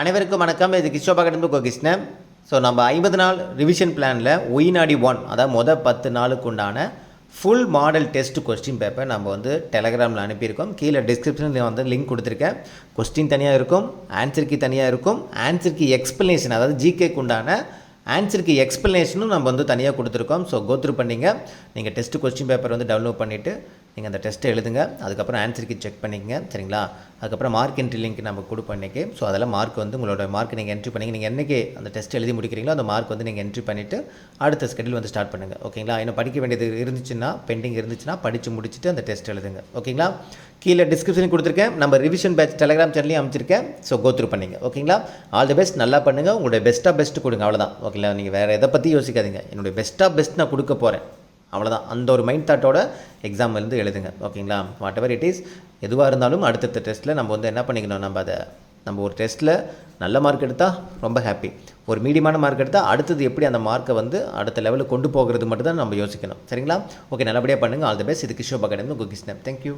அனைவருக்கும் வணக்கம். இது கிஷோபா கோ கிருஷ்ணன் ஸோ நம்ம ஐம்பது நாள் ரிவிஷன் பிளானில் ஒய்நாடி ஒன் அதாவது மொதல் பத்து நாளுக்கு உண்டான full model test question paper நம்ம வந்து டெலகிராமில் அனுப்பியிருக்கோம். கீழே டிஸ்கிரிப்ஷனில் வந்து லிங்க் கொடுத்துருக்கேன். கொஸ்டின் தனியாக இருக்கும் ஆன்சருக்கு தனியாக இருக்கும். ஆன்சருக்கு எக்ஸ்ப்ளனேஷன் அதாவது ஜிகேக்கு உண்டான ஆன்சருக்கு எக்ஸ்ப்ளனேஷனும் நம்ம வந்து தனியாக கொடுத்துருக்கோம். ஸோ கோத்ரூ பண்ணிங்க. நீங்கள் டெஸ்ட் கொஸ்டின் பேப்பர் வந்து டவுன்லோட் பண்ணிவிட்டு நீங்கள் அந்த டெஸ்ட்டை எழுதுங்க. அதுக்கப்புறம் ஆன்சருக்கு செக் பண்ணிக்கங்க. சரிங்களா? அதுக்கப்புறம் மார்க் என்ட்ரி லிங்க் நம்ம கொடுப்போம் இன்றைக்கி ஸோ அதெல்லாம் மார்க் வந்து உங்களோட மார்க் நீங்கள் என்ட்ரி பண்ணிங்க. நீங்கள் என்றைக்கு அந்த டெஸ்ட் எழுதி முடிக்கிறீங்களோ அந்த மார்க் வந்து நீங்கள் என்ட்ரி பண்ணிவிட்டு அடுத்த ஸ்கெடியூல் வந்து ஸ்டார்ட் பண்ணுங்கள் ஓகேங்களா? இன்னும் படிக்க வேண்டியது இருந்துச்சுன்னா பெண்டிங் இருந்துச்சுன்னா படித்து முடிச்சுட்டு அந்த டெஸ்ட் எழுதுங்க. ஓகேங்களா? கீழே டிஸ்கிரிப்ஷன் கொடுத்துருக்கேன். நம்ம ரிவிஷன் பேட்ச் டெலிகிராம் சேனலையும் அமைச்சிருக்கேன். ஸோ கோத்ரூ பண்ணிங்க. ஓகேங்களா? ஆல் தி பெஸ்ட் நல்லா பண்ணுங்கள் உங்களுடைய பெஸ்ட்டாக பெஸ்ட் கொடுங்க. அவ்வளோதான் ஓகேங்களா? நீங்கள் வேறு எதை பற்றி யோசிக்காதீங்க. என்னுடைய பெஸ்ட்டாக பெஸ்ட் நான் கொடுக்க போகிறேன் அவ்வளோதான் அந்த ஒரு மைண்ட் தாட்டோட எக்ஸாம் வந்து எழுதுங்க. ஓகேங்களா வாட் எவர் இட் இஸ் எதுவாக இருந்தாலும் அடுத்தடுத்த டெஸ்ட்டில் நம்ம வந்து என்ன பண்ணிக்கணும்? நம்ம அதை நம்ம ஒரு டெஸ்ட்டில் நல்ல மார்க் எடுத்தால் ரொம்ப ஹாப்பி ஒரு மீடியமான மார்க் எடுத்தால் அடுத்தது எப்படி அந்த மார்க்கை வந்து அடுத்த லெவலுக்கு கொண்டு போகிறது மட்டும் தான் நம்ம யோசிக்கணும். சரிங்களா? ஓகே நல்லபடியாக பண்ணுங்கள் ஆல் தி பெஸ்ட் இது கிஷோபா கடந்து குகிஸ்னப் தேங்க்யூ